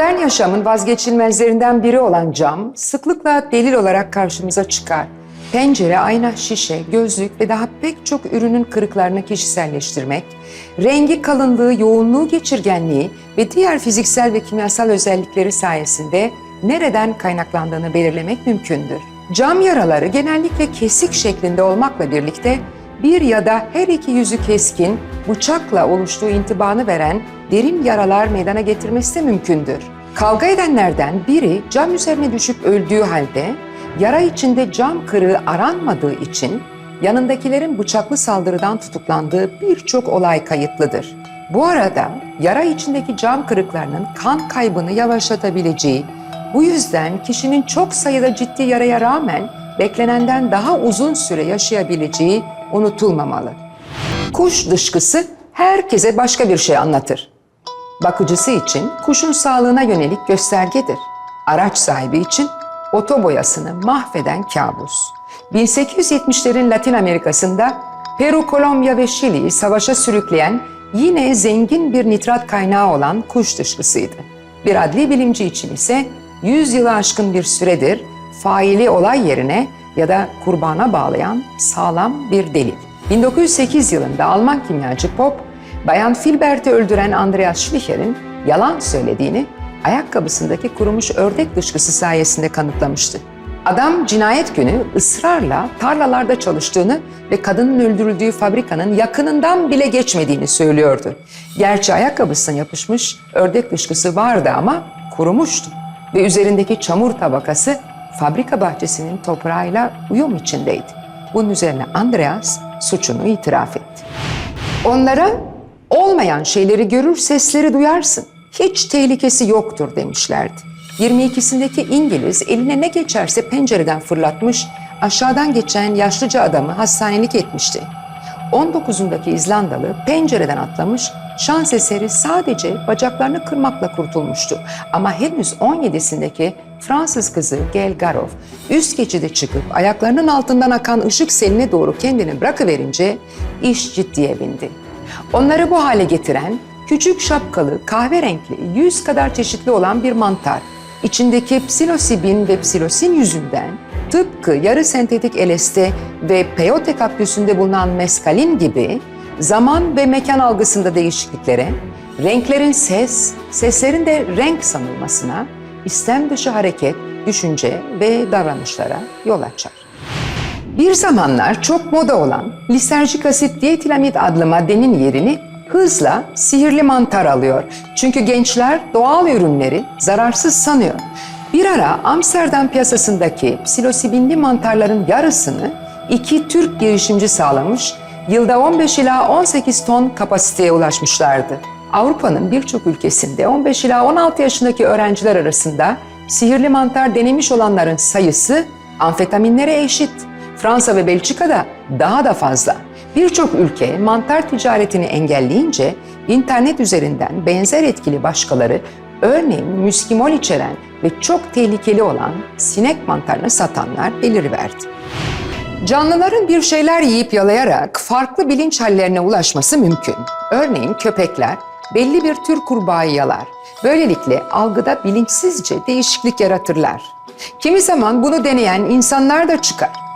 Modern yaşamın vazgeçilmezlerinden biri olan cam sıklıkla delil olarak karşımıza çıkar. Pencere, ayna, şişe, gözlük ve daha pek çok ürünün kırıklarını kişiselleştirmek, rengi kalınlığı, yoğunluğu, geçirgenliği ve diğer fiziksel ve kimyasal özellikleri sayesinde nereden kaynaklandığını belirlemek mümkündür. Cam yaraları genellikle kesik şeklinde olmakla birlikte bir ya da her iki yüzü keskin, bıçakla oluştuğu intibanı veren derin yaralar meydana getirmesi de mümkündür. Kavga edenlerden biri cam üzerine düşüp öldüğü halde yara içinde cam kırığı aranmadığı için yanındakilerin bıçaklı saldırıdan tutuklandığı birçok olay kayıtlıdır. Bu arada yara içindeki cam kırıklarının kan kaybını yavaşlatabileceği, bu yüzden kişinin çok sayıda ciddi yaraya rağmen beklenenden daha uzun süre yaşayabileceği unutulmamalı. Kuş dışkısı herkese başka bir şey anlatır. Bakıcısı için kuşun sağlığına yönelik göstergedir. Araç sahibi için oto boyasını mahveden kabus. 1870'lerin Latin Amerika'sında Peru, Kolombiya ve Şili'yi savaşa sürükleyen yine zengin bir nitrat kaynağı olan kuş dışkısıydı. Bir adli bilimci için ise 100 yılı aşkın bir süredir faili olay yerine ya da kurbana bağlayan sağlam bir delil. 1908 yılında Alman kimyacı Pop, Bayan Filbert'i öldüren Andreas Schlicher'in yalan söylediğini ayakkabısındaki kurumuş ördek dışkısı sayesinde kanıtlamıştı. Adam cinayet günü ısrarla tarlalarda çalıştığını ve kadının öldürüldüğü fabrikanın yakınından bile geçmediğini söylüyordu. Gerçi ayakkabısına yapışmış ördek dışkısı vardı ama kurumuştu ve üzerindeki çamur tabakası fabrika bahçesinin toprağıyla uyum içindeydi. Bunun üzerine Andreas suçunu itiraf etti. Onlara olmayan şeyleri görür, sesleri duyarsın. Hiç tehlikesi yoktur demişlerdi. 22'sindeki İngiliz eline ne geçerse pencereden fırlatmış, aşağıdan geçen yaşlıca adamı hastanelik etmişti. 19'undaki İzlandalı pencereden atlamış, şans eseri sadece bacaklarını kırmakla kurtulmuştu. Ama henüz 17'sindeki Fransız kızı Gail Garov üst geçide çıkıp ayaklarının altından akan ışık seline doğru kendini bırakıverince iş ciddiye bindi. Onları bu hale getiren küçük şapkalı, kahverenkli, yüz kadar çeşitli olan bir mantar. İçindeki psilosibin ve psilosin yüzünden tıpkı yarı sentetik LSD ve peyote kaktüsünde bulunan meskalin gibi zaman ve mekan algısında değişikliklere, renklerin ses, seslerin de renk sanılmasına, istem dışı hareket, düşünce ve davranışlara yol açar. Bir zamanlar çok moda olan liserjik asit dietilamid adlı maddenin yerini hızla sihirli mantar alıyor. Çünkü gençler doğal ürünleri zararsız sanıyor. Bir ara Amsterdam piyasasındaki psilosibinli mantarların yarısını iki Türk girişimci sağlamış, yılda 15 ila 18 ton kapasiteye ulaşmışlardı. Avrupa'nın birçok ülkesinde 15 ila 16 yaşındaki öğrenciler arasında sihirli mantar denemiş olanların sayısı amfetaminlere eşit. Fransa ve Belçika'da daha da fazla. Birçok ülke mantar ticaretini engelleyince internet üzerinden benzer etkili başkaları örneğin müskimol içeren ve çok tehlikeli olan sinek mantarını satanlar beliriverdi. Canlıların bir şeyler yiyip yalayarak farklı bilinç hallerine ulaşması mümkün. Örneğin köpekler belli bir tür kurbağayı yalar. Böylelikle algıda bilinçsizce değişiklik yaratırlar. Kimi zaman bunu deneyen insanlar da çıkar.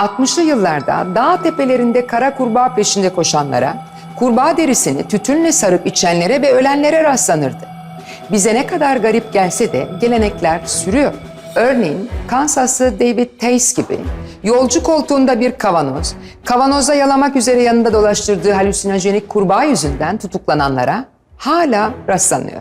60'lı yıllarda dağ tepelerinde kara kurbağa peşinde koşanlara, kurbağa derisini tütünle sarıp içenlere ve ölenlere rastlanırdı. Bize ne kadar garip gelse de gelenekler sürüyor. Örneğin Kansaslı David Tays gibi yolcu koltuğunda bir kavanoz, kavanozda yalamak üzere yanında dolaştırdığı halüsinojenik kurbağa yüzünden tutuklananlara hala rastlanıyor.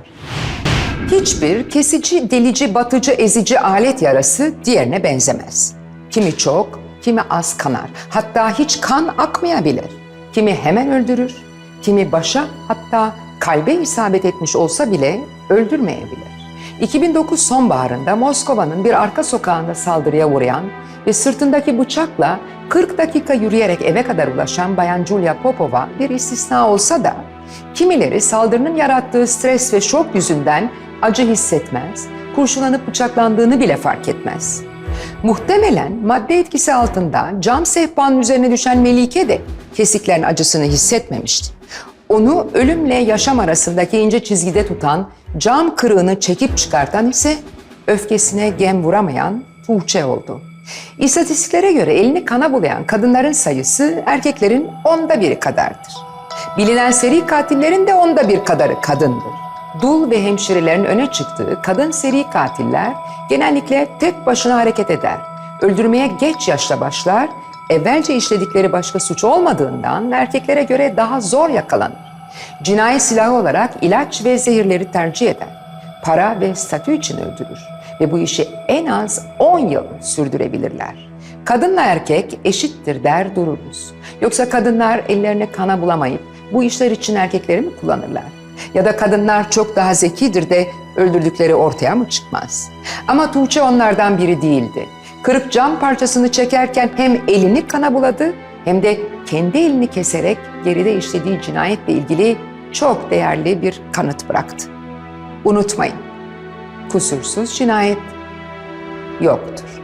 Hiçbir kesici, delici, batıcı, ezici alet yarası diğerine benzemez. Kimi çok, kimi az kanar. Hatta hiç kan akmayabilir. Kimi hemen öldürür, kimi başa hatta kalbe isabet etmiş olsa bile öldürmeyebilir. 2009 sonbaharında Moskova'nın bir arka sokağında saldırıya uğrayan ve sırtındaki bıçakla 40 dakika yürüyerek eve kadar ulaşan Bayan Julia Popova bir istisna olsa da kimileri saldırının yarattığı stres ve şok yüzünden acı hissetmez, kurşulanıp bıçaklandığını bile fark etmez. Muhtemelen madde etkisi altında cam sehpanın üzerine düşen Melike de kesiklerin acısını hissetmemişti. Onu ölümle yaşam arasındaki ince çizgide tutan Cam kırığını çekip çıkartan ise öfkesine gem vuramayan Tuğçe oldu. İstatistiklere göre elini kana bulayan kadınların sayısı erkeklerin onda biri kadardır. Bilinen seri katillerin de onda bir kadarı kadındır. Dul ve hemşirelerin öne çıktığı kadın seri katiller genellikle tek başına hareket eder. Öldürmeye geç yaşta başlar, evvelce işledikleri başka suç olmadığından erkeklere göre daha zor yakalanır. Cinayet silahı olarak ilaç ve zehirleri tercih eder. Para ve statü için öldürür ve bu işi en az 10 yıl sürdürebilirler. Kadınla erkek eşittir der dururuz. Yoksa kadınlar ellerine kana bulamayıp bu işler için erkekleri mi kullanırlar? Ya da kadınlar çok daha zekidir de öldürdükleri ortaya mı çıkmaz? Ama Tuğçe onlardan biri değildi. Kırık cam parçasını çekerken hem elini kana buladı hem de kendi elini keserek geride işlediği cinayetle ilgili çok değerli bir kanıt bıraktı. Unutmayın, kusursuz cinayet yoktur.